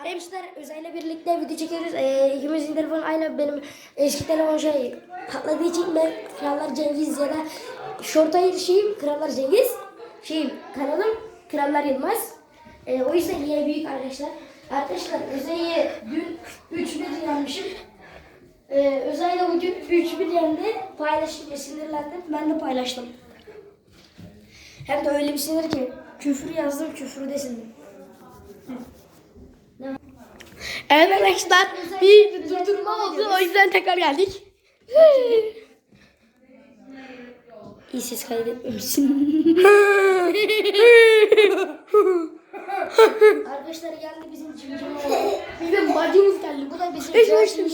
Arkadaşlar Özay'la birlikte video çekiyoruz. Ee, ikimizin telefonu aynı benim eski telefon şey patladığı için ben Krallar Cengiz ya da Şortay şeyim Krallar Cengiz. Şeyim kanalım Krallar Yılmaz. Ee, o yüzden yine büyük arkadaşlar. Arkadaşlar Özay'ı dün 3-1 yenmişim. Ee, Özay'la bugün 3-1 yendi. Paylaşınca sinirlendim. Ben de paylaştım. Hem de öyle bir sinir ki küfür yazdım küfür desin. Evet arkadaşlar bir durdurma oldu o yüzden tekrar geldik. İyi ses kaydetmemişsin. Arkadaşlar geldi bizim cimcim Bizim bacımız geldi. Bu da bizim şimdi.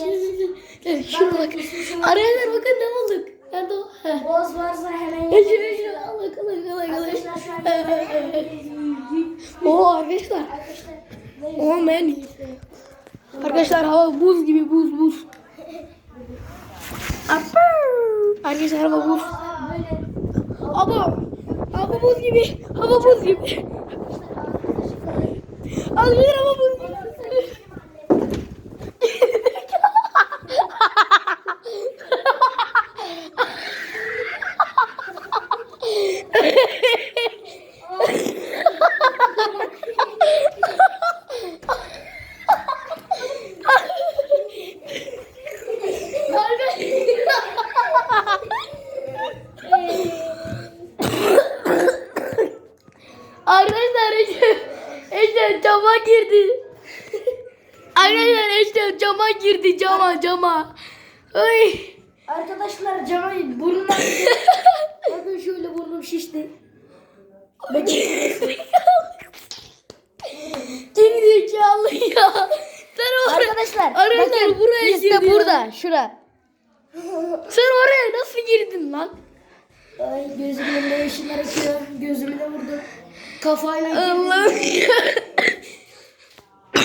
Şuna bak. Arkadaşlar bakın ne bulduk. Nerede o? Boğaz varsa hemen yapalım. başım. Allah kolay kolay kolay. Arkadaşlar şu an Oo arkadaşlar. Arkadaşlar Oh man. Arkadaşlar hava buz gibi buz buz. Arkadaşlar hava buz. Ama hava buz gibi. Hava buz gibi. Arkadaşlar hava buz gibi. Arkadaşlar Eşref, Eşref cama girdi. Arkadaşlar Eşref cama girdi cama cama. Ay. Arkadaşlar cama burnuna Bakın şöyle burnum şişti. Geri zekalı ya. Sen oraya, Arkadaşlar, Arkadaşlar bakın, buraya liste girdi. burada, şura. Sen oraya nasıl girdin lan? Ay gözümün önünde yeşiller akıyor. Gözümü de vurdu. Kafayla ya.